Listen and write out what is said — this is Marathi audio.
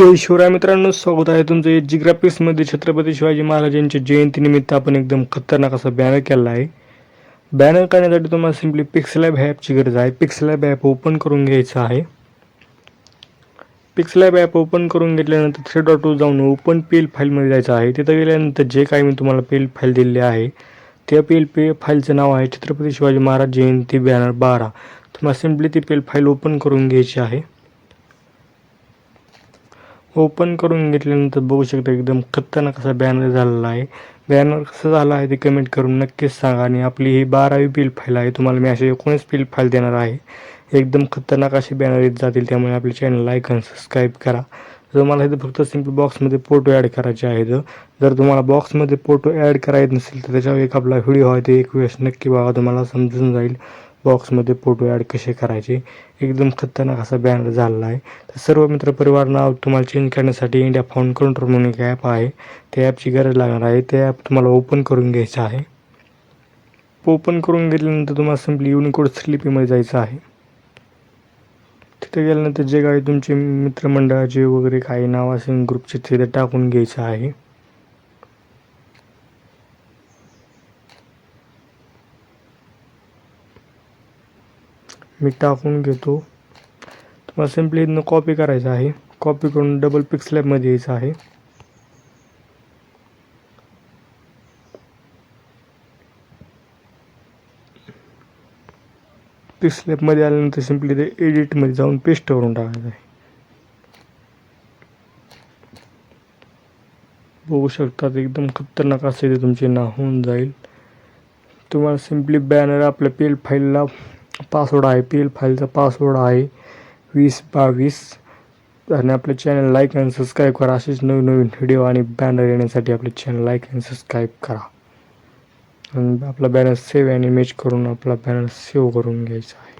जय शिवराय मित्रांनो स्वागत आहे तुमचं एच जी ग्राफिक्समध्ये. छत्रपती शिवाजी महाराजांच्या जयंतीनिमित्त आपण एकदम खतरनाक असा बॅनर केला आहे. बॅनर करण्यासाठी तुम्हाला सिम्पली पिक्सलॅब ॲपची गरज आहे. पिक्सलॅब ॲप ओपन करून घ्यायचं आहे. पिक्सलॅब ॲप ओपन करून घेतल्यानंतर थ्री डॉट टू जाऊन ओपन पी एल फाईलमध्ये जायचं आहे. तिथं गेल्यानंतर जे काही मी तुम्हाला पी एल फाईल दिलेली आहे त्या पी एल पी फाईलचं नाव आहे छत्रपती शिवाजी महाराज जयंती बॅनर बारा. तुम्हाला सिम्पली ती पी एल फाईल ओपन करून घ्यायची आहे. ओपन करून घेतल्यानंतर बघू शकता एकदम खतरनाक असा बॅनर झालेला आहे. बॅनर कसं झाला आहे ते कमेंट करून नक्कीच सांगा आणि आपली ही बारावी बिल फाईल आहे तुम्हाला मी असे एकोणीस बिल फाईल देणार आहे. एकदम खतरनाक असे बॅनर येत जातील त्यामुळे आपले चॅनल लाईक आणि सबस्क्राईब करा. जर मला इथं फक्त सिंपल बॉक्समध्ये फोटो ॲड करायचे आहेत जर तुम्हाला बॉक्समध्ये फोटो ॲड करायचे नसेल तर त्याच्यावर एक आपला व्हिडिओ आहे ते एक वेळेस नक्की बघा तुम्हाला समजून जाईल. बॉक्समध्ये फोटो ॲड कसे करायचे? एकदम खतरनाक असा बॅनर झालेला आहे. तर सर्व मित्रपरिवार नाव तुम्हाला चेंज करण्यासाठी इंडिया फाउंड कंट्रोल म्हणून एक ॲप आहे. त्या ॲपची गरज लागणार आहे. ते ॲप तुम्हाला ओपन करून घ्यायचं आहे. ओपन करून घेतल्यानंतर तुम्हाला सिम्पली युनिकोड स्लिपीमध्ये जायचं आहे. तिथे गेल्यानंतर जे काही तुमचे मित्रमंडळाचे वगैरे काही नाव असेल ग्रुपचे तिथे टाकून घ्यायचं आहे. मी टाकून घेतो. तुम्हाला सिम्पली इथनं कॉपी करायचं आहे. कॉपी करून डबल पिक्स लॅबमध्ये यायचं आहे. पिक्स लॅबमध्ये आल्यानंतर सिम्पली ते एडिटमध्ये जाऊन पेस्ट करून टाकायचं आहे. बघू शकतात एकदम खतरनाक असे ते तुमचे नाव होऊन जाईल. तुम्हाला सिम्पली बॅनर आपल्या पी एल फाईलला पासवर्ड आहे पी एल फाईलचा पासवर्ड आहे. वीस बावीस. आणि आपले चॅनल लाईक आणि सबस्क्राईब करा. असेच नवीन नवीन व्हिडिओ आणि बॅनर येण्यासाठी आपले चॅनल लाईक आणि सबस्क्राईब करा. आणि आपला बॅनर सेव्ह आणि इमेज करून आपला बॅनर सेव्ह करून घ्यायचा आहे.